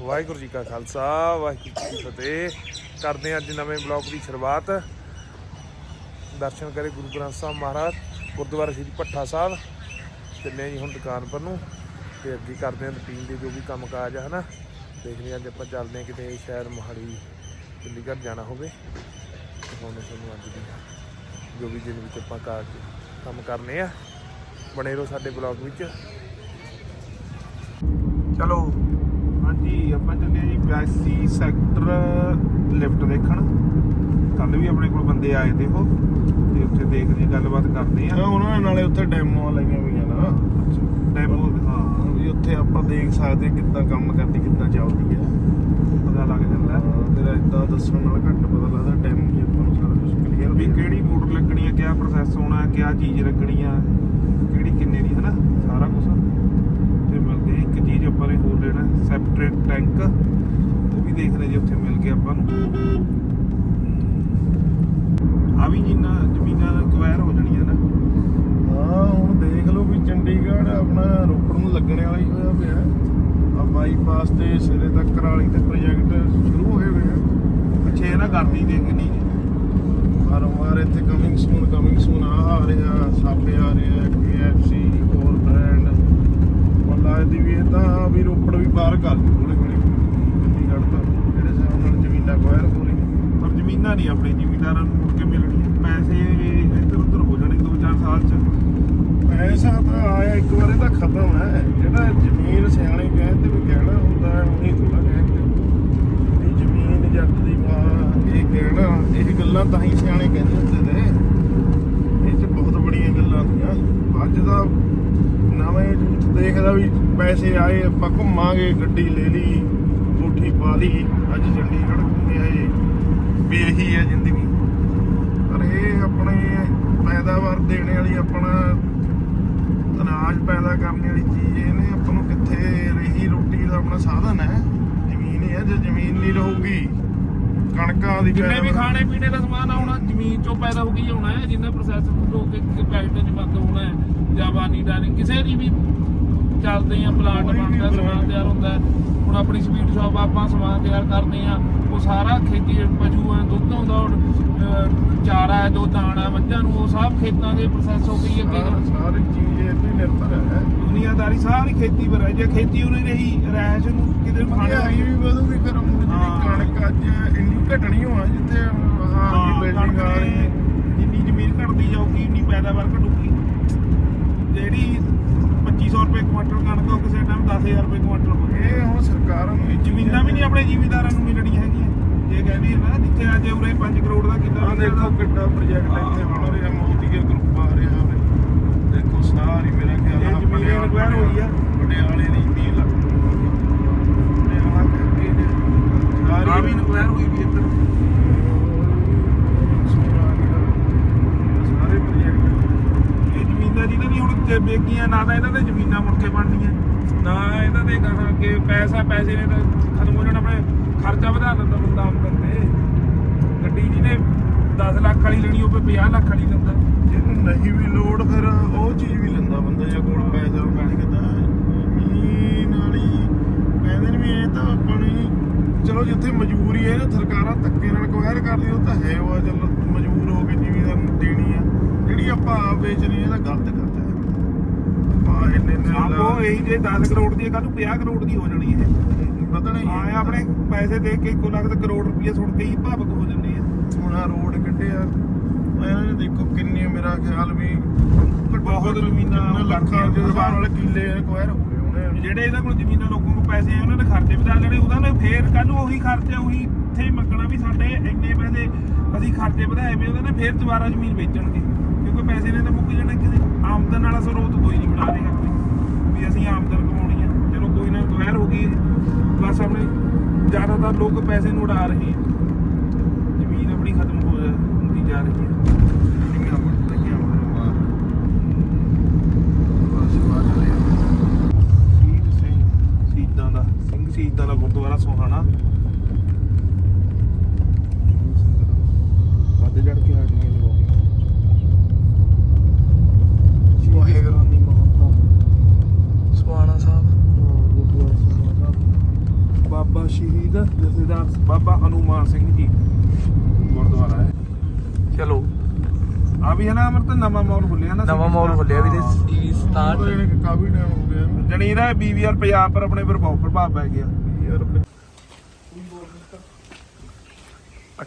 ਵਾਹਿਗੁਰੂ ਜੀ ਕਾ ਖਾਲਸਾ, ਵਾਹਿਗੁਰੂ ਜੀ ਕੀ ਫਤਿਹ। ਕਰਦੇ ਹਾਂ ਅੱਜ ਨਵੇਂ ਬਲੌਗ ਦੀ ਸ਼ੁਰੂਆਤ। ਦਰਸ਼ਨ ਕਰੇ ਗੁਰੂ ਗ੍ਰੰਥ ਸਾਹਿਬ ਮਹਾਰਾਜ, ਗੁਰਦੁਆਰਾ ਸ੍ਰੀ ਭੱਠਾ ਸਾਹਿਬ। ਚੱਲੇ ਹਾਂ ਜੀ ਹੁਣ ਦੁਕਾਨ ਪਰ ਨੂੰ, ਤੇ ਅੱਗੇ ਕਰਦੇ ਹਾਂ ਰੁਟੀਨ ਦੇ ਜੋ ਵੀ ਕੰਮ ਕਾਜ ਆ, ਹਨਾ। ਦੇਖਦੇ ਹਾਂ ਅੱਜ ਆਪਾਂ ਚੱਲਦੇ ਹਾਂ ਕਿਤੇ ਸ਼ਹਿਰ, ਮੋਹਾਲੀ, ਚੰਡੀਗੜ੍ਹ ਜਾਣਾ ਹੋਵੇ। ਤੇ ਹੁਣ ਤੁਹਾਨੂੰ ਅੱਜ ਦੀ ਜੋ ਵੀ ਦਿਨ ਵਿੱਚ ਆਪਾਂ ਕਾਜ ਕੰਮ ਕਰਨੇ ਆ, ਬਣੇ ਰਹੋ ਸਾਡੇ ਬਲੌਗ ਵਿੱਚ। ਚਲੋ। ਹਾਂਜੀ ਆਪਾਂ ਚੱਲੇ ਆ ਜੀ 82 ਸੈਕਟਰ ਲਿਫਟ ਦੇਖਣ ਕੱਲ ਵੀ ਆਪਣੇ ਕੋਲ ਬੰਦੇ ਆਏ ਤੇ ਉਹ ਤੇ ਉੱਥੇ ਦੇਖਦੇ ਹਾਂ, ਗੱਲਬਾਤ ਕਰਦੇ ਆ ਹਾਂ ਉਹਨਾਂ ਨੇ ਨਾਲੇ ਉੱਥੇ ਡੈਮੋ ਲਾਈਆਂ ਹੋਈਆਂ ਨਾ। ਡੈਮੋ ਹਾਂ ਵੀ ਉੱਥੇ ਆਪਾਂ ਦੇਖ ਸਕਦੇ ਹਾਂ ਕਿੱਦਾਂ ਕੰਮ ਕਰਦੀ ਕਿੱਦਾਂ ਚੱਲਦੀ ਆ ਪਤਾ ਲੱਗ ਜਾਂਦਾ। ਹਾਂ, ਫਿਰ ਇਦਾਂ ਦੱਸਣ ਨਾਲ ਘੱਟ ਪਤਾ ਲੱਗਦਾ ਡੈਮੋ ਜੀ ਆਪਾਂ ਨੂੰ ਸਾਰਾ ਕੁਝ ਕਲੀਅਰ ਵੀ ਕਿਹੜੀ ਮੋਟਰ ਲੱਗਣੀ ਆ ਕਿਆ ਪ੍ਰੋਸੈਸ ਹੋਣਾ ਕਿਆ ਚੀਜ਼ ਲੱਗਣੀ ਆ ਕਿਹੜੀ ਕਿੰਨੇ ਦੀ ਹਨਾ ਸਾਰਾ ਕੁਝ ਤੇ ਮਿਲਦੇ ਆ। ਇੱਕ ਚੀਜ਼ ਆਪਾਂ ਨੇ ਹੋਰ ਲੈਣਾ ਸੈਪਰੇਟ ਟੈਂਕ ਉਹ ਵੀ ਦੇਖਦੇ ਜੀ ਉੱਥੇ ਮਿਲ ਗਿਆ ਆਪਾਂ ਨੂੰ। ਆ ਵੀ ਜਿੰਨਾ ਜ਼ਮੀਨਾਂ ਕਵੈਰ ਹੋ ਜਾਣੀਆਂ ਨਾ। ਹਾਂ ਹੁਣ ਦੇਖ ਲਓ ਵੀ ਚੰਡੀਗੜ੍ਹ ਆਪਣਾ ਰੋਪੜ ਨੂੰ ਲੱਗਣੇ ਵਾਲਾ ਹੀ ਹੋਇਆ ਪਿਆ। ਆ ਬਾਈਪਾਸ ਤੇ ਸਿਰੇ ਤੱਕ ਵਾਲੀ ਤੇ ਪ੍ਰੋਜੈਕਟ ਸ਼ੁਰੂ ਹੋਏ ਹੋਏ ਆ। ਪਿੱਛੇ ਨਾ ਕਰਦੀ ਦੇ ਕਿ ਨਹੀਂ ਵਾਰ ਇੱਥੇ ਕਮਿੰਗ ਸੂਨ ਕਮਿੰਗ ਸੂਨ ਆ ਆ ਰਿਹਾ ਸਾਪੇ ਆ ਰਿਹਾ KFC ਹੋਰ ਬ੍ਰਾਂਡ ਮੱਲਾ ਦੀ ਵੀ ਇਹ ਤਾਂ ਵੀ ਰੋਪੜ ਵੀ ਬਾਹਰ ਕਰ ਦੂ ਹੌਲੀ ਹੌਲੀ ਚੰਡੀਗੜ੍ਹ ਤਾਂ। ਜਿਹੜੇ ਹਿਸਾਬ ਨਾਲ ਪਰ ਜ਼ਮੀਨਾਂ ਨਹੀਂ ਆਪਣੇ ਜ਼ਿਮੀਂਦਾਰਾਂ ਨੂੰ ਮੁੜ ਕੇ ਮਿਲਣੀਆਂ। ਪੈਸੇ ਇੱਧਰ ਉੱਧਰ ਹੋ ਜਾਣੇ 2-4 ਸਾਲ ਚ। ਪੈਸਾ ਤਾਂ ਆਇਆ, ਇੱਕ ਵਾਰੀ ਤਾਂ ਖਤਮ ਹੈ। ਜਿਹੜਾ ਜ਼ਮੀਨ ਸਿਆਣੇ ਕਹਿੰਦੇ ਵੀ ਕਹਿਣਾ ਹੁੰਦਾ ਹੈ ਉਹੀ ਥੋੜਾ ਕਹਿੰਦੇ ਵੀ ਜ਼ਮੀਨ ਜੱਟ ਦੀ ਮਾਂ, ਇਹ ਕਹਿਣਾ ਇਹ ਗੱਲਾਂ ਤਾਂ ਹੀ ਸਿਆਣੇ ਕਹਿੰਦੇ ਹੁੰਦੇ ਨੇ। ਇਹ ਚ ਬਹੁਤ ਬੜੀਆਂ ਗੱਲਾਂ ਹੁੰਦੀਆਂ। ਅੱਜ ਦਾ ਨਵੇਂ ਦੇਖਦਾ ਵੀ ਪੈਸੇ ਆਏ, ਆਪਾਂ ਘੁੰਮਾਂਗੇ, ਗੱਡੀ ਲੈ ਲਈ। ਕੋਠੀ ਪਾ ਲਈ। ਅੱਜ ਚੰਡੀਗੜ੍ਹ ਘੁੰਮੇ ਆਏ। ਵੀ ਇਹੀ ਹੈ ਜ਼ਿੰਦਗੀ। ਪਰ ਇਹ ਆਪਣੇ ਪੈਦਾਵਾਰ ਦੇਣੇ ਵਾਲੀ ਆਪਣਾ ਅਨਾਜ ਪੈਦਾ ਕਰਨ ਵਾਲੀ ਚੀਜ਼ ਇਹਨੇ ਆਪਾਂ ਨੂੰ ਕਿੱਥੇ ਰਹੀ ਰੋਟੀ ਦਾ ਆਪਣਾ ਸਾਧਨ ਹੈ। ਜ਼ਮੀਨ ਹੀ ਹੈ। ਜੇ ਜ਼ਮੀਨ ਨਹੀਂ ਰਹੂਗੀ ਕਣਕਾਂ ਦੀ ਜਿੰਨੇ ਵੀ ਖਾਣੇ ਪੀਣੇ ਦਾ ਸਮਾਨ ਆਉਣਾ ਜ਼ਮੀਨ ਚੋਂ ਪੈਦਾ ਹੋ ਕੇ ਆਉਣਾ ਹੈ। ਜਿੰਨਾ ਪ੍ਰੋਸੈਸ ਹੋ ਕੇ ਪੈਕਟ ਚ ਬੰਦ ਹੋਣਾ ਹੈ ਜਾਂ ਬਾਨੀ ਡਾਇਨਿੰਗ ਕਿਸੇ ਦੀ ਵੀ ਚੱਲਦੇ ਆ ਪਲਾਂਟ ਬਣਦਾ ਸਮਾਨ। ਤਿਆਰ ਹੁੰਦਾ। ਹੁਣ ਆਪਣੀ ਸਵੀਟ ਸ਼ਾਪ ਆਪਾਂ ਸਮਾਨ ਤਿਆਰ ਕਰਦੇ ਆ ਉਹ ਸਾਰਾ ਖੇਤੀ ਪਸ਼ੂ ਆ ਦੁੱਧ ਆਉਂਦਾ ਚਾਰਾ ਹੈ ਦੁੱਧ ਆਣਾ ਮੱਝਾਂ ਨੂੰ ਉਹ ਸਭ ਖੇਤਾਂ ਦੇ ਪ੍ਰੋਸੈਸ ਹੋ ਗਈ ਅੱਗੇ ਸਾਰ- ਚੀਜ਼ ਇਹ ਤੇ ਨਿਰਭਰ ਹੈ ਦੁਨੀਆਦਾਰੀ ਸਾਰੀ ਖੇਤੀ ਪਰ ਹੈ ਜੇ ਖੇਤੀ ਉਹਨੇ ਰਹੀ ਰਹਿਸ਼ ਨੂੰ ਕਿਤੇ ਖਾਣਾ ਮਹਿੰਗਾਈ ਵੀ ਵਧੂਗੀ ਫਿਰ ਹੁਣ ਜਿਹੜੀ। ਕਣਕ ਅੱਜ ਇੰਨੀ ਘਟਣੀ ਹੋਆ ਜਿੱਥੇ ਹਾਂ ਬਿਲਡਿੰਗ ਆ ਰਹੀ ਜਿੰਨੀ ਜ਼ਮੀਨ ਘਟਦੀ ਜਾਊਗੀ ਉਨੀ ਪੈਦਾਵਾਰ ਘਟੂਗੀ ਜਿਹੜੀ 2500 ਰੁਪਏ ਕੁਇੰਟਲ ਕਣਕ ਉਹ ਕਿਸੇ ਟਾਈਮ 10000 ਰੁਪਏ ਕੁਇੰਟਲ ਹੋ ਗਈ ਇਹ ਹੁਣ ਸਰਕਾਰਾਂ ਨੂੰ ਇਹ ਜ਼ਮੀਨਾਂ ਵੀ ਨਹੀਂ ਆਪਣੇ ਜ਼ਿਮੀਂਦਾਰਾਂ ਨੂੰ ਮਿਲਣੀਆਂ ਹੈਗੀਆਂ। ਜੇ ਕਹਿੰਦੀ ਹੈ ਨਾ ਜਿੱਥੇ ਅੱਜ ਉਰੇ 5 ਕਰੋੜ ਦਾ ਕਿੱਲਾ ਆ ਦੇਖੋ ਕਿੱਡਾ ਪ੍ਰੋਜੈਕਟ ਇੱਥੇ ਬਣ ਰਿਹਾ ਮੋਦੀ ਦੇ ਗਰੁੱਪ ਆ ਰਿਹਾ ਵੇ। ਦੇਖੋ ਸਾਰੀ ਮੇਰਾ ਖਿਆਲ ਇਹ ਆ ਪਟਿਆਲਾ- require ਹੋਈ ਆ। ਪਟਿਆਲੇ ਦੀ ਜ਼ਮੀਨ ਲੱਗ ਪਟਿਆਲਾ ਕਰਕੇ ਸਾਰੀ ਵੀ ਨੁਕਲੈਰ ਹੋਈ ਵੀ ਇੱਧਰ ਸਾਰੇ ਪ੍ਰੋਜੈਕਟ ਇਹ ਜ਼ਮੀਨਾਂ ਜਿਹਨਾਂ ਵੇਗੀਆਂ ਨਾ ਤਾਂ ਇਹਨਾਂ ਦੇ ਜ਼ਮੀਨਾਂ ਮੁੜ ਕੇ ਬਣਨੀਆਂ। ਨਾ ਇਹਨਾਂ ਦੇ ਕਹਾਂ ਅੱਗੇ ਪੈਸਾ ਪੈਸੇ ਨੇ ਤਾਂ ਖਤਮ ਹੋ ਜਾਣਾ ਆਪਣੇ ਖਰਚਾ ਵਧਾ ਦਿੰਦਾ ਬੰਦਾ ਆਮਦਨ ਤੇ ਗੱਡੀ ਜਿਹਨੇ 10 ਲੱਖ ਵਾਲੀ ਲੈਣੀ ਉਹ 50 ਲੱਖ ਵਾਲੀ ਲੈਂਦਾ। ਜਿਹਨੂੰ ਨਹੀਂ ਵੀ ਲੋੜ ਫਿਰ ਉਹ ਚੀਜ਼ ਵੀ ਲੈਂਦਾ ਬੰਦਾ ਜਾਂ ਕੋਲ ਪੈਸਾ ਪੈਸੇ ਕਿਦਾਂ। ਜ਼ਮੀਨ ਵਾਲੀ ਕਹਿੰਦੇ ਨੇ ਵੀ ਇਹ ਤਾਂ ਆਪਣੀ ਚਲੋ ਜਿੱਥੇ ਮਜਬੂਰੀ ਹੈ ਨਾ ਸਰਕਾਰਾਂ ਧੱਕੇ ਨਾਲ ਕੁਆਇਰ ਕਰਦੀ ਉਹ ਤਾਂ ਹੈ ਉਹ ਆ, ਚਲੋ ਮਜਬੂਰ ਹੋ ਕੇ ਜਿਵੇਂ ਦੇਣੀ ਆ। ਜਿਹੜੀ ਆਪਾਂ ਆਪ ਵੇਚਣੀ ਇਹਦਾ ਗਲਤ ਕਰ ਹੈ ਇੰਨੇ ਇੰਨੇ ਆਪੋ ਇਹੀ ਜੇ 10 ਕਰੋੜ ਦੀ ਕੱਲ ਨੂੰ 50 ਕਰੋੜ ਦੀ ਹੋ ਜਾਣੀ ਇਹ। ਪਤਾ ਨਹੀਂ। ਆਏ ਆਪਣੇ ਪੈਸੇ ਦੇ ਕੇ ਇੱਕੋ ਲੱਖ ਤੇ ਕਰੋੜ ਰੁਪਏ ਸੁੱਟ ਕੇ ਹੀ ਭਾਵਕ ਹੋ ਜੰਨੇ ਆ। ਹੁਣ ਆਹ ਰੋਡ ਕੱਢੇ ਆ। ਇਹਨਾਂ ਨੇ ਦੇਖੋ ਕਿੰਨੀ ਮੇਰਾ ਖਿਆਲ ਵੀ ਬਹੁਤ ਜ਼ਮੀਨਾਂ ਕਿੰਨੇ ਲੱਖਾਂ ਦੇ ਹਿਸਾਬ ਨਾਲ ਕਿੱਲੇ ਕੁਆਇਰ ਹੋ ਗਏ ਉਹਨੇ ਜਿਹੜੇ ਇਹਨਾਂ ਕੋਲ ਜ਼ਮੀਨਾਂ ਲੋਕਾਂ ਕੋਲ ਪੈਸੇ ਆ ਉਹਨਾਂ ਨੇ ਖਰਚੇ ਵਧਾ ਲੈਣੇ ਉਹਨਾਂ ਨੇ ਫੇਰ ਕੱਲ ਨੂੰ ਉਹੀ ਖਰਚੇ ਉਹੀ ਇੱਥੇ ਹੀ ਮੰਗਣਾ ਵੀ ਸਾਡੇ ਇੰਨੇ ਪੈਸੇ ਅਸੀਂ ਖਰਚੇ ਵਧਾਏ ਵੇ ਉਹਨਾਂ ਨੇ ਫੇਰ ਦੁਬਾਰਾ ਜ਼ਮੀਨ ਵੇਚਣਗੇ। ਕਿਉਂਕਿ ਪੈਸੇ ਨੇ ਤਾਂ ਮੁੱਕ ਜਾਣਾ ਕਿਸੇ ਆਮਦਨ ਵਾਲਾ ਸਰੋਤ ਕੋਈ ਨਹੀਂ ਬਣਾ ਦੇਗਾ ਕੋਈ ਵੀ ਅਸੀਂ ਆਮਦਨ ਕਮਾਉਣੀ ਆ। ਚਲੋ ਕੋਈ ਨਾ ਗਵੈਰ ਹੋ ਗਈ ਬਸ ਆਪਣੇ ਜ਼ਿਆਦਾਤਰ ਲੋਕ ਪੈਸੇ ਨੂੰ ਉਡਾ ਰਹੇ ਆ। ਜ਼ਮੀਨ ਆਪਣੀ ਖਤਮ ਹੋ ਜਾ- ਹੁੰਦੀ ਜਾ ਰਹੀ ਹੈ ਕਿੰਨੀਆਂ ਲੱਗੀਆਂ ਹੋਈਆਂ ਬਸ ਬਾਜ ਲਿਆ ਸ਼ਹੀਦ ਸਿੰਘ ਸ਼ਹੀਦਾਂ ਦਾ ਸਿੰਘ ਸ਼ਹੀਦਾਂ ਦਾ ਗੁਰਦੁਆਰਾ ਸੋਹਾਣਾ ਵੱਧ ਚੜ ਕੇ ਆ ਗਈਆਂ ਨੇ ਵਾਹਿਗੁਰੂ ਦੀ ਮਹਾਤਾ ਸੁਹਾਣਾ ਸਾਹਿਬ ਗੁਰਦੁਆਰਾ ਸੋਹਾਣਾ ਬਾਬਾ ਸ਼ਹੀਦ ਜਥੇਦਾਰ ਬਾਬਾ ਹਨੂਮਾਨ ਸਿੰਘ ਜੀ ਗੁਰਦੁਆਰਾ ਹੈ ਚਲੋ ਆ ਵੀ ਹੈ ਨਾ ਅਮਰਤ ਨਵਾਂ ਮਾਲ ਖੁੱਲਿਆ ਨਾ ਨਵਾਂ ਮਾਲ ਖੁੱਲਿਆ ਵੀ ਤੇ ਸਟਾਰਟ ਕਾਫੀ ਟਾਈਮ ਹੋ ਗਿਆ ਜਣੀ ਦਾ ਬੀਵੀਆਰ ਪੰਜਾਬ ਪਰ ਆਪਣੇ ਪਰ ਬਹੁਤ ਪ੍ਰਭਾਵ ਪੈ ਗਿਆ। ਯਾਰ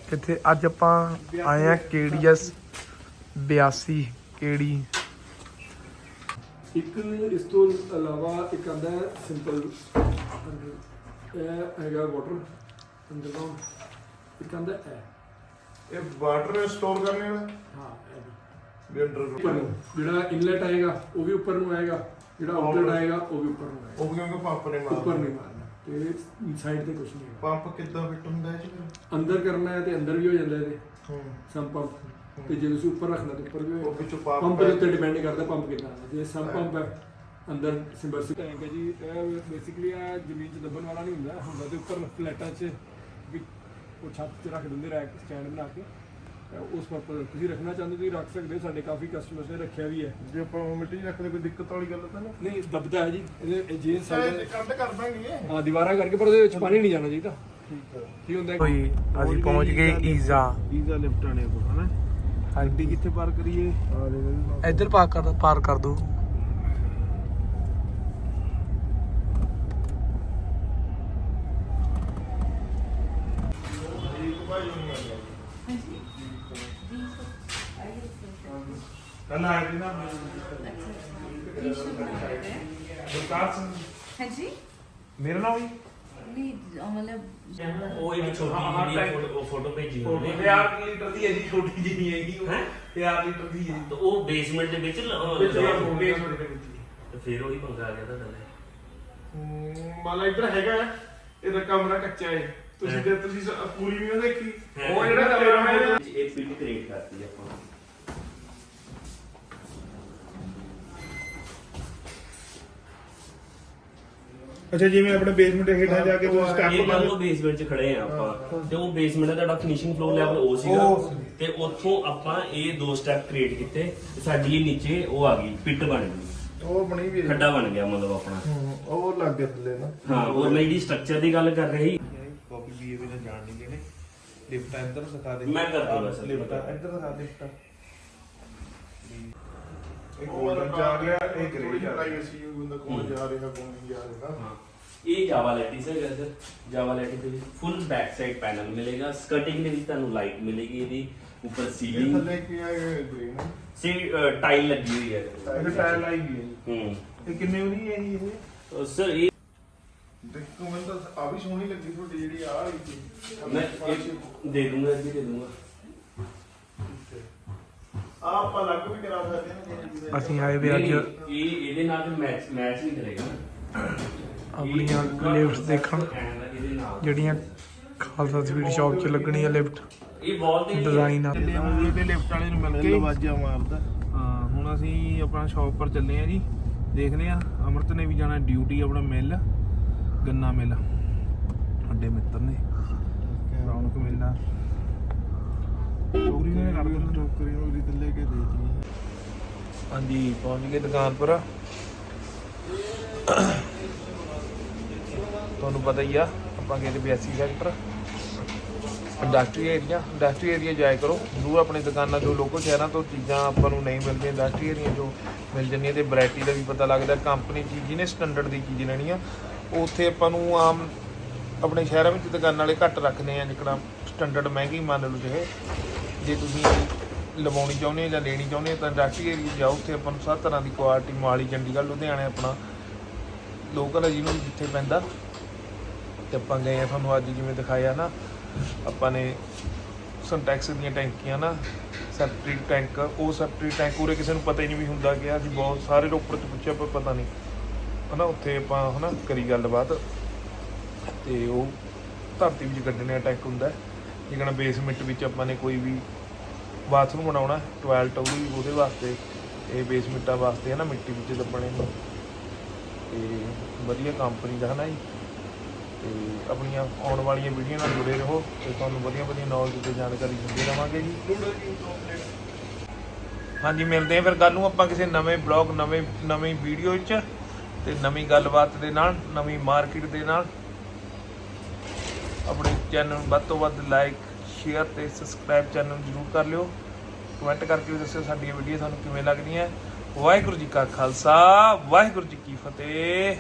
ਕਿੱਥੇ ਅੱਜ ਆਪਾਂ ਆਏ ਆ ਕੇਡੀਐਸ 82 ਕੇਡੀ ਇੱਕ ਇਸ ਤੋਂ ਇਲਾਵਾ ਇੱਕ ਆਂਦਾ ਸਿੰਪਲ ਇਹ ਹੈਗਾ ਵਾਟਰ ਅੰਡਰਗਰਾਉਂਡ ਇੱਕ ਆਂਦਾ ਹੈ। ਇਹ ਵਾਟਰ ਸਟੋਰ ਕਰਨੇ ਵਾਲਾ ਹਾਂ ਇਹ ਵੀ। ਵੀ ਅੰਡਰ ਜਿਹੜਾ ਇਨਲੈਟ ਆਏਗਾ ਉਹ ਵੀ ਉੱਪਰ ਨੂੰ ਆਏਗਾ। ਜਿਹੜਾ ਆਊਟਲੈਟ ਆਏਗਾ ਉਹ ਵੀ ਉੱਪਰ ਨੂੰ ਆਏਗਾ। ਉਹ ਕਿਉਂਕਿ ਪੰਪ ਨੇ ਮਾਰ ਉੱਪਰ ਨਹੀਂ ਮਾਰਨਾ। ਤੇ ਸਾਈਡ ਤੇ ਕੁਝ ਨਹੀਂ ਹੈਗਾ। ਪੰਪ ਕਿੱਦਾਂ ਫਿੱਟ ਹੁੰਦਾ ਹੈ ਜੀ? ਅੰਦਰ ਕਰਨਾ ਹੈ ਤੇ ਅੰਦਰ ਵੀ ਹੋ ਜਾਂਦਾ ਇਹਦੇ। ਹੂੰ। ਸਮ ਪੰਪ ਤੇ ਜੇ ਤੁਸੀਂ ਉੱਪਰ ਰੱਖਣਾ ਤੇ ਉੱਪਰ ਵੀ ਉਹ ਵਿੱਚੋਂ ਪੰਪ ਪੰਪ ਦੇ ਉੱਤੇ ਡਿਪੈਂਡ ਕਰਦਾ ਪੰਪ ਕਿੰਨਾ ਹੈ ਜੇ ਸਮ ਪੰਪ ਹੈ ਅੰਦਰ ਸਿੰਬਰਸੀ ਟੈਂਕ ਹੈ ਜੀ ਇਹ ਬੇਸਿਕਲੀ ਆ ਜ਼ਮੀਨ 'ਚ ਦੱਬਣ ਵਾਲਾ ਨਹੀਂ ਹੁੰਦਾ। ਹੁੰਦਾ ਤੇ ਉੱਪਰ ਫਲੈਟਾਂ 'ਚ ਵੀ ਉਹ ਛੱਤ 'ਚ ਰੱਖ ਦਿੰਦੇ ਰੈਕ ਸਟੈਂਡ ਬਣਾ ਕੇ। ਤੇ ਉਸ ਪਰਪਸ ਤੁਸੀਂ ਰੱਖਣਾ ਚਾਹੁੰਦੇ ਤੁਸੀਂ ਰੱਖ ਸਕਦੇ ਹੋ ਸਾਡੇ ਕਾਫੀ ਕਸਟਮਰਸ ਨੇ ਰੱਖਿਆ ਵੀ ਹੈ। ਜੇ ਆਪਾਂ ਮਿੱਟੀ ਰੱਖਦੇ ਕੋਈ ਦਿੱਕਤ ਵਾਲੀ ਗੱਲ ਤਾਂ ਨਹੀਂ ਨਹੀਂ ਦੱਬਦਾ ਹੈ ਜੀ ਇਹਦੇ ਇਹ ਜੇ ਸਾਡੇ ਕੰਧ ਕਰ ਦਾਂਗੇ। ਹਾਂ ਦੀਵਾਰਾਂ ਕਰਕੇ ਪਰ ਉਹਦੇ ਵਿੱਚ ਪਾਣੀ ਨਹੀਂ ਜਾਣਾ ਚਾਹੀਦਾ। ਠੀਕ ਹੈ ਕੀ ਹੁੰਦਾ ਹੈ? ਕੋਈ ਅਸੀਂ ਪਹੁੰਚ ਗਏ ਈਜ਼ਾ ਵੀਜ਼ਾ ਲਿਫਟ ਆਣੇ ਕੋ ਹਨਾ? ਗੱਡੀ ਕਿੱਥੇ ਪਾਰ ਕਰੀਏ? ਆ ਦੇ ਇੱਧਰ ਪਾਰ ਕਰ ਪਾਰ ਕਰ ਦੋ। ਕੱਲ ਆਏ ਸੀ ਨਾ ਗੁਰਕਾਰ ਸਿੰਘ ਹਾਂਜੀ। ਮੇਰਾ ਨਾਮ ਹੀ ਨਹੀਂ ਅਹ ਮਤਲਬ ਉਹ ਇੱਕ ਛੋਟੀ ਜਿਹੜੀ ਫੋਟੋ ਉਹ ਫੋਟੋ ਭੇਜੀ ਉਹਨੇ 1000 ਲੀਟਰ ਦੀ ਹੈ ਜੀ ਛੋਟੀ ਜਿਹੀ ਨਹੀਂ ਹੈਗੀ ਉਹ। ਹੈਂ? 1000 ਲੀਟਰ ਦੀ ਹੈ ਤੇ ਉਹ ਬੇਸਮੈਂਟ ਦੇ ਵਿੱਚ ਲ- ਉਹ ਵਿੱਚ ਲਗਾਇਆ ਉਹ ਹੋਇਆ। basement ਦੇ ਵਿੱਚ ਹੀ। ਤੇ ਫਿਰ ਉਹੀ ਪੰਗਾ ਆ ਗਿਆ ਤਾਂ ਥੱਲੇ ਮਾਲਾ ਇੱਧਰ ਹੈਗਾ ਹੈ। ਇਹਦਾ ਕਮਰਾ ਕੱਚਾ ਹੈ। ਤੁਸੀਂ ਹੈਂ। ਤੇ ਤੁਸੀਂ ਸ- ਪੂਰੀ ਵੀ ਨਾ ਦੇਖੀ। ਹੈਂ। ਉਹ ਜਿਹੜਾ ਕਮਰਾ ਹੈ ਇਹ ਪਿੰਡ ਕ੍ਰੀਏਟ ਕਰਤੀ ਆਪਾਂ। ਅੱਛਾ ਜਿਵੇਂ ਆਪਣੇ ਬੇਸਮੈਂਟ ਹੇਠਾਂ ਜਾ ਕੇ ਤੁਸੀਂ ਇਹ ਸਟੈਪ ਮੰਨ ਲਓ। ਬੇਸਮੈਂਟ 'ਚ ਖੜੇ ਆ ਆਪਾਂ। ਤੇ ਉਹ ਬੇਸਮੈਂਟ ਦਾ ਤੁਹਾਡਾ ਫਿਨਿਸ਼ਿੰਗ ਫਲੋਰ ਲੈਵਲ ਉਹ ਉਹ ਸੀਗਾ ਸੀ। ਤੇ ਉੱਥੋਂ ਆਪਾਂ ਇਹ ਦੋ ਸਟੈਪ ਕ੍ਰੀਏਟ ਕੀਤੇ। ਤੇ ਸਾਡੀ ਇਹ ਨੀਚੇ ਉਹ ਆ ਗਈ ਪਿੱਟ ਬਣ ਗਈ। ਉਹ ਬਣੀ ਵੀ ਹੈ ਖੱਡਾ ਬਣ ਗਿਆ ਮਤਲਬ ਆਪਣਾ। ਹੂੰ, ਉਹ ਲੱਗ ਗਿਆ ਥੱਲੇ ਨਾ। ਹਾਂ ਔਰ ਮੈਂ ਜਿਹੜੀ ਸਟਰਕਚਰ ਦੀ ਗੱਲ ਕਰ ਰਹੀ ਕਾਪੀ ਬੀਏ ਵੀ ਨਾ ਜਾਣ ਨਹੀਂ ਦੇਣੇ। ਲਿਫਟ ਇੱਧਰ ਸਿਖਾ ਦੇ। ਮੈਂ ਕਰ ਦੂੰਗਾ ਸਰ। ਲਿਫਟ ਇੱਧਰ ਦਿਖਾ ਦੇ ਲਿਫਟ। ਇਹ ਗੋਲਡਨ ਜਾ ਰਿਹਾ ਇਹ ਗ੍ਰੇ ਜਾ ਰਿਹਾ ਸੀ ਬੰਦਾ ਕੋਲ ਜਾ ਰਿਹਾ ਕੋਲ ਨਹੀਂ ਜਾ ਰਿਹਾ। ਹਾਂ। ਇਹ ਜਾਵਾ ਲੈਟਿਸ ਹੈ ਸਰ ਜਾਵਾ ਲੈਟਿਸ ਦੇ ਵਿੱਚ ਫੁੱਲ ਬੈਕ ਸਾਈਡ ਪੈਨਲ ਮਿਲੇਗਾ। ਸਕਰਟਿੰਗ ਦੇ ਵਿੱਚ ਤੁਹਾਨੂੰ ਲਾਈਟ ਮਿਲੇਗੀ ਇਹਦੀ। ਉੱਪਰ ਸੀਲਿੰਗ ਥੱਲੇ ਕੀ ਹੈ ਗ੍ਰੇ ਨਾ? ਸੀ ਟਾਈਲ ਲੱਗੀ ਹੋਈ ਹੈ। ਇਹ ਟਾਇਰ ਲਾਈ ਗਈ ਹੈ ਜੀ। ਹੂੰ। ਇਹ ਕਿੰਨੇ ਦੀ ਹੈ ਜੀ ਇਹ? ਸਰ ਇਹ ਦੇਖੋ ਮੈਨੂੰ ਤਾਂ ਆ ਵੀ ਸੋਹਣੀ ਲੱਗੀ ਤੁਹਾਡੀ ਜਿਹੜੀ ਆ ਰਹੀ ਸੀ। ਮੈਂ ਇਹ ਦੇ ਦੂੰਗਾ ਇਹ ਵੀ ਦੇ ਦੂੰਗਾ। ਆਪਾਂ ਲੱਗ ਵੀ ਕਰਾ ਸਕਦੇ ਹਾਂ ਅਸੀਂ ਆਏ ਵੀ ਅੱਜ ਇਹ ਇਹਦੇ ਨਾਲ ਮੈਚ ਮੈਚ ਨਹੀਂ ਕਰੇਗਾ ਆਪਣੀਆਂ ਲਿਫਟਸ ਦੇਖਣ। ਜਿਹੜੀਆਂ ਖਾਲਸਾ ਸਵੀਟ ਸ਼ਾਪ 'ਚ ਲੱਗਣੀ ਹੈ ਲਿਫਟ ਇਹ ਵਾਲ ਤੇ ਡਿਜ਼ਾਈਨ ਆ ਤੇ ਲਿਫਟ ਵਾਲੇ ਨੂੰ ਮਿਲ ਕੇ ਆਵਾਜ਼ਾਂ ਮਾਰਦਾ। ਹਾਂ ਹੁਣ ਅਸੀਂ ਆਪਣਾ ਸ਼ਾਪ ਪਰ ਚੱਲੇ ਆ ਜੀ। ਦੇਖਦੇ ਆ ਅਮਰਤ ਨੇ ਵੀ ਜਾਣਾ ਡਿਊਟੀ ਆਪਣਾ ਮਿਲ ਗੰਨਾ ਮਿਲ ਵੱਡੇ ਮਿੱਤਰ ਨੇ। ਰੌਣਕ ਮਿਲਣਾ ਚੋਕਰੀ ਨੇ ਕਰ ਦੇਣਾ ਚੋਕਰੀ ਨੂੰ ਤੇ ਕੇ ਦੇਤੀ ਹਾਂਜੀ, ਪਹੁੰਚ ਗਏ ਦੁਕਾਨ ਪਰ। ਤੁਹਾਨੂੰ ਪਤਾ ਹੀ ਆ, ਆਪਾਂ ਗਏ ਤੇ 82 sector industry area industry area ਜਾਇਆ ਕਰੋ। ਜ਼ਰੂਰ ਆਪਣੇ ਦੁਕਾਨਾਂ ਜੋ ਲੋਕਲ ਸ਼ਹਿਰਾਂ ਤੋਂ ਚੀਜ਼ਾਂ ਆਪਾਂ ਨੂੰ ਨਹੀਂ ਮਿਲਦੀਆਂ ਇੰਡਸਟਰੀ ਏਰੀਆ ਜੋ ਮਿਲ ਜਾਂਦੀਆਂ ਤੇ ਵੈਰਾਈਟੀ ਦਾ ਵੀ ਪਤਾ ਲੱਗਦਾ ਕੰਪਨੀ ਚੀਜ਼ ਜਿਹਨੇ ਸਟੈਂਡਰਡ ਦੀ ਚੀਜ਼ ਲੈਣੀ ਆ, ਉੱਥੇ ਆਪਾਂ ਨੂੰ ਆਮ ਆਪਣੇ ਸ਼ਹਿਰਾਂ ਵਿੱਚ ਦੁਕਾਨਾਂ ਵਾਲੇ ਘੱਟ ਰੱਖਦੇ ਆ ਜਿਹੜਾ ਸਟੈਂਡਰਡ ਮਹਿੰਗੀ ਮੰਨ ਲਓ ਜਿਹੇ। ਜੇ ਤੁਸੀਂ ਲਵਾਉਣੀ ਚਾਹੁੰਦੇ ਹੋ ਜਾਂ ਲੈਣੀ ਚਾਹੁੰਦੇ ਹੋ ਤਾਂ ਇੰਡਸਟਰੀ ਏਰੀਆ ਜਾਓ, ਉੱਥੇ ਆਪਾਂ ਨੂੰ ਸਭ ਤਰ੍ਹਾਂ ਦੀ ਕੁਆਲਿਟੀ ਮੋਹਾਲੀ, ਚੰਡੀਗੜ੍ਹ, ਲੁਧਿਆਣੇ ਆਪਣਾ ਲੋਕਲ ਹੈ ਜਿਹਨੂੰ ਜਿੱਥੇ ਪੈਂਦਾ। ਤੇ ਆਪਾਂ ਗਏ ਆ ਤੁਹਾਨੂੰ ਅੱਜ ਜਿਵੇਂ ਦਿਖਾਇਆ ਨਾ, ਆਪਾਂ ਨੇ ਸੰਟੈਕਸ ਦੀਆਂ ਟੈਂਕੀਆਂ ਨਾ ਸੈਪਟਰੀ ਟੈਂਕ ਉਹ ਸੈਪਟਰੀ ਟੈਂਕ ਉਰੇ ਕਿਸੇ ਨੂੰ ਪਤਾ ਹੀ ਨਹੀਂ ਵੀ ਹੁੰਦਾ ਗਿਆ ਅਸੀਂ ਬਹੁਤ ਸਾਰੇ ਰੋਪੜ ਚ ਪੁੱਛਿਆ, ਪਰ ਪਤਾ ਨਹੀਂ। ਹਨਾ, ਉੱਥੇ ਆਪਾਂ ਹਨਾ ਕਰੀ ਗੱਲਬਾਤ। ਤੇ ਉਹ ਧਰਤੀ ਵਿੱਚ ਕੱਢਣੇ ਆ ਟੈਂਕ ਹੁੰਦਾ ਜਿਹੜਾ ਬੇਸਮੈਂਟ ਵਿੱਚ ਆਪਾਂ ਨੇ ਕੋਈ ਵੀ ਬਾਥਰੂਮ ਬਣਾਉਣਾ ਟਾਇਲਟ ਉਹ ਉਹਦੇ ਵਾਸਤੇ, ਇਹ ਬੇਸਮੈਂਟਾਂ ਵਾਸਤੇ ਹੈ ਨਾ ਮਿੱਟੀ ਵਿੱਚ ਦੱਬਣੇ ਨੂੰ। ਤੇ ਵਧੀਆ ਕੰਪਨੀ ਦਾ ਹੈ ਨਾ ਜੀ। ਤੇ ਆਪਣੀਆਂ ਆਉਣ ਵਾਲੀਆਂ ਵੀਡੀਓ ਨਾਲ ਜੁੜੇ ਰਹੋ ਤੇ ਤੁਹਾਨੂੰ ਵਧੀਆ ਵਧੀਆ ਨੌਲੇਜ ਤੇ ਜਾਣਕਾਰੀ ਦਿੰਦੇ ਰਵਾਂਗੇ ਜੀ। ਹਾਂਜੀ, ਮਿਲਦੇ ਹਾਂ ਫਿਰ ਕੱਲ ਨੂੰ ਆਪਾਂ ਕਿਸੇ ਨਵੇਂ ਬਲੌਗ ਨਵੇਂ, ਨਵੀਂ ਵੀਡੀਓ 'ਚ ਤੇ ਨਵੀਂ ਗੱਲਬਾਤ ਦੇ ਨਾਲ, ਨਵੀਂ ਮਾਰਕੀਟ ਦੇ ਨਾਲ। ਆਪਣੇ ਚੈਨਲ ਨੂੰ ਵੱਧ ਤੋਂ ਵੱਧ ਲਾਈਕ ਸ਼ੇਅਰ ਤੇ ਸਬਸਕ੍ਰਾਈਬ ਚੈਨਲ ਜਰੂਰ ਕਰ ਲਿਓ। ਕਮੈਂਟ ਕਰਕੇ ਵੀ ਦੱਸਿਓ ਸਾਡੀਆਂ ਵੀਡੀਓ ਤੁਹਾਨੂੰ ਕਿਵੇਂ ਲੱਗਦੀਆਂ। ਵਾਹਿਗੁਰੂ ਜੀ ਕਾ ਖਾਲਸਾ, ਵਾਹਿਗੁਰੂ ਜੀ ਕੀ ਫਤਿਹ।